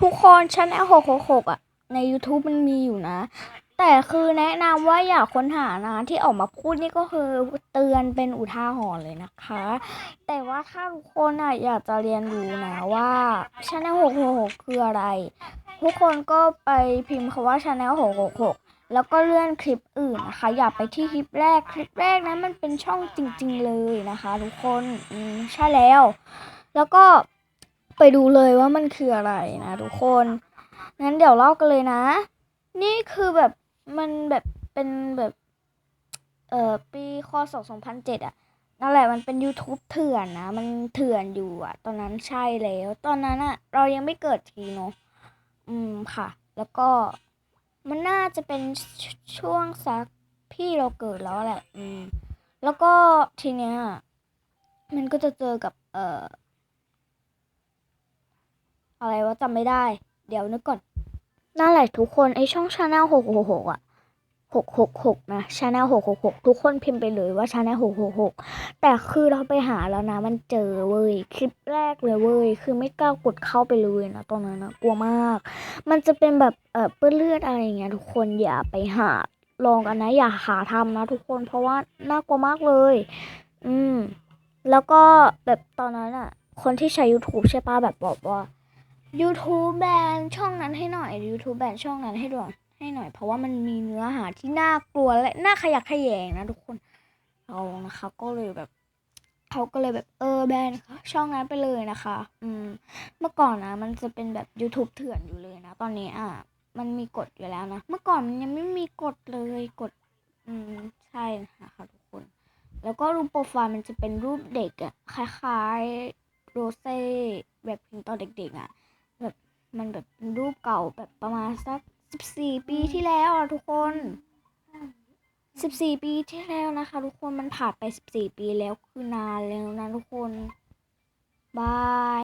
ทุกคนชั้นแอลหกหกหกอะ ใน YouTube มันมีอยู่นะ แต่คือแนะนำว่าอย่าค้นหานะ ที่ออกมาพูดนี่ก็คือเตือนเป็นอุทาหรณ์เลยนะคะ แต่ว่าถ้าทุกคนอะอยากจะเรียนรู้นะว่าชั้นแอลหกหกหกคืออะไร ทุกคนก็ไปพิมพ์คำว่า Channel 666แล้วก็เลื่อนคลิปอื่นนะคะ อย่าไปที่คลิปแรกคลิปแรกนั้นมันเป็นช่องจริง ๆ เลยนะคะ ทุกคนใช่แล้ว แล้วก็ ไปดูเลยว่ามันคืออะไรนะทุกคน งั้นเดี๋ยวเล่ากันเลยนะ นี่คือแบบมันแบบเป็นแบบเอ่อปีคศ2007อะนั่นแหละมันเป็น YouTube เถื่อนนะ มันเถื่อนอยู่อะตอนนั้นใช่แล้ว ตอนนั้นอะเรายังไม่เกิดทีเนาะอืมค่ะ แล้วก็มันน่าจะเป็นชช่วงสักพี่เราเกิดแล้วแหละ อืม แล้วก็ทีเนี้ยมันก็จะเจอกับ เอ่อ อะไรวะจำไม่ได้ เดี๋ยวนึกก่อนนั่นแหละทุกคนไอช่องชาแนลหกหกหกอะหกหกหกนะชาแนลหกหกหกทุกคนพิมพ์ไปเลยว่าชาแนลหกหกหกแต่คือเราไปหาแล้วนะ มันเจอเว้ยคลิปแรกเลยเว้ยคือไม่กล้ากดเข้าไปเลยนะตอนนั้นนะกลัวมาก มันจะเป็นแบบเออเปื้อนเลือดอะไรอย่างเงี้ยทุกคนอย่าไปหาลองกันนะ อย่าหาทำนะ ทุกคนเพราะว่าน่ากลัวมากเลย อืม แล้วก็แบบตอนนั้นอะคนที่ใช้ YouTube ใช่ปะแบบบอกว่า YouTube แบนช่องนั้นให้หน่อย YouTube แบนช่องนั้นให้ด่วนให้หน่อย เพราะว่ามันมีเนื้อหาที่น่ากลัวและน่าขยักขยงนะทุกคนเรานะคะ ก็เลยแบบเขาก็เลยแบบเออแบนช่องนั้นไปเลยนะคะ อืม เมื่อก่อนนะมันจะเป็นแบบ YouTube เถื่อนอยู่เลยนะ ตอนนี้อะมันมีกฎอยู่แล้วนะ เมื่อก่อนมันยังไม่มีกฎเลยกฎอืมใช่นะคะทุกคน แล้วก็รูปโปรไฟล์มันจะเป็นรูปเด็กอะคล้ายๆโรเซ่แบบพิมพ์ตอนเด็กๆอะ มันแบบเป็นรูปเก่าแบบประมาณสักสิบสี่ปีที่แล้วอะทุกคนสิบสี่ปีที่แล้วนะคะ ทุกคนมันผ่านไปสิบสี่ปีแล้วคือนานแล้วนะทุกคนบาย